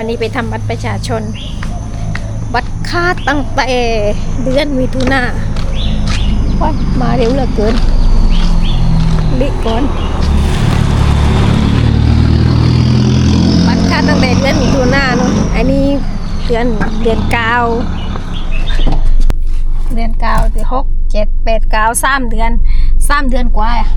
วันนี้ไปทำบัตรประชาชน บัตรค่าตั้งแต่เดือนมิถุนาว้ามาเร็วเหลือเกินรีก่อนบัตรค่าตั้งแต่เดือนมิถุนาเนาะอันนี้เดือนเดือนเก้าเดือนเก้าสิหกเจ็ดแปดเก้าสามเดือนสามเดือนกว่าอะ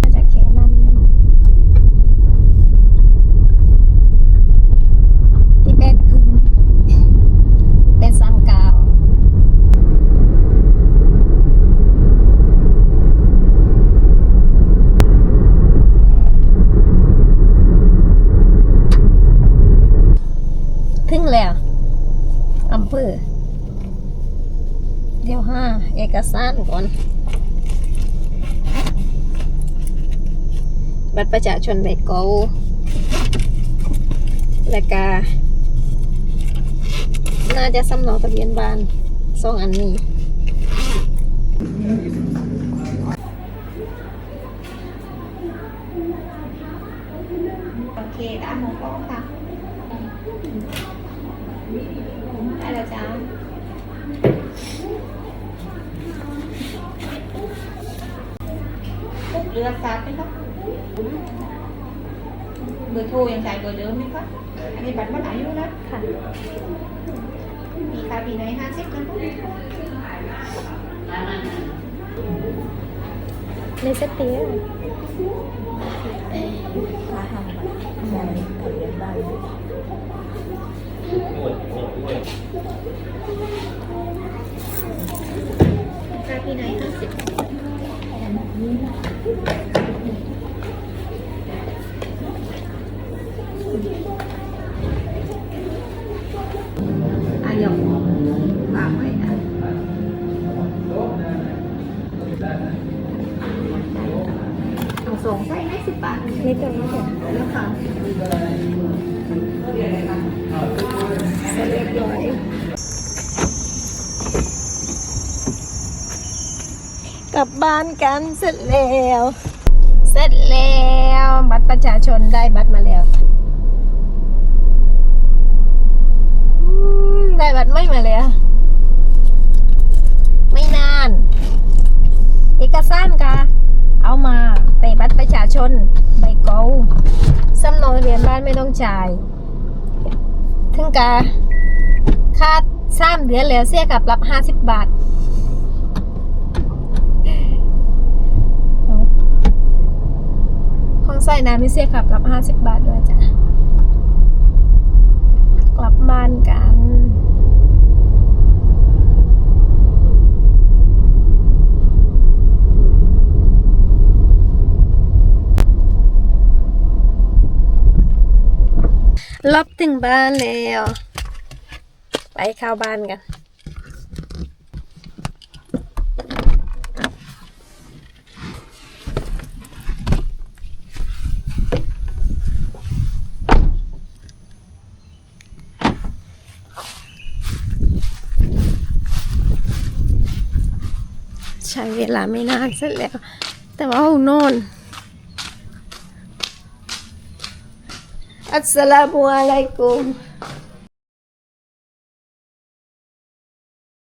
มาจากเขนันที่เป็ดคือที่เป็ดสังกาวถึงแล้วอำ เภอเดี๋ยวห้าเอกสารก่อน บัตรประชาชนใบเก่าและกาน่าจะสำเนาทะเบียนบ้านสองอันนี้โอเคด้านมองกล้องค่ะได้แล้วจ้าเรือซับไหมคะเบอร์โทรยังใช้เบอร์เดิมไหมคะอันนี้บัตรเมื่อไหร่อยู่นะค่ะ มีค่าปีไหนห้าสิบนะในสเตียค่าทำบัตรมองทะเบียนบ้านค่าปีไหนห้าสิบ ส่งส่งไปให้สิบบาทนี่ตัวนี้ค่ะแล้วค่ะ เสร็จเรียบร้อย กลับบ้านกันเสร็จแล้ว เสร็จแล้วบัตรประชาชนได้บัตรมาแล้วอืมได้บัตรไม่มาเลยอะไม่นาน เอกสารกะเอามาแต่บัตรประชาชนใบเกาสำเนาทะเบียนบ้านไม่ต้องจ่าย ถึงกะค่าสามเดือนแล้วเสียกับรับห้าสิบบาท ของใส่น้ำนี่เสียกับรับห้าสิบบาทด้วยจ้ะ กลับบ้านกันรับถึงบ้านแล้ว ไปเข้าบ้านกัน ใช้เวลาไม่นานเสร็จแล้ว แต่ว่าเอานอนอัสสลามุอะลัยกุม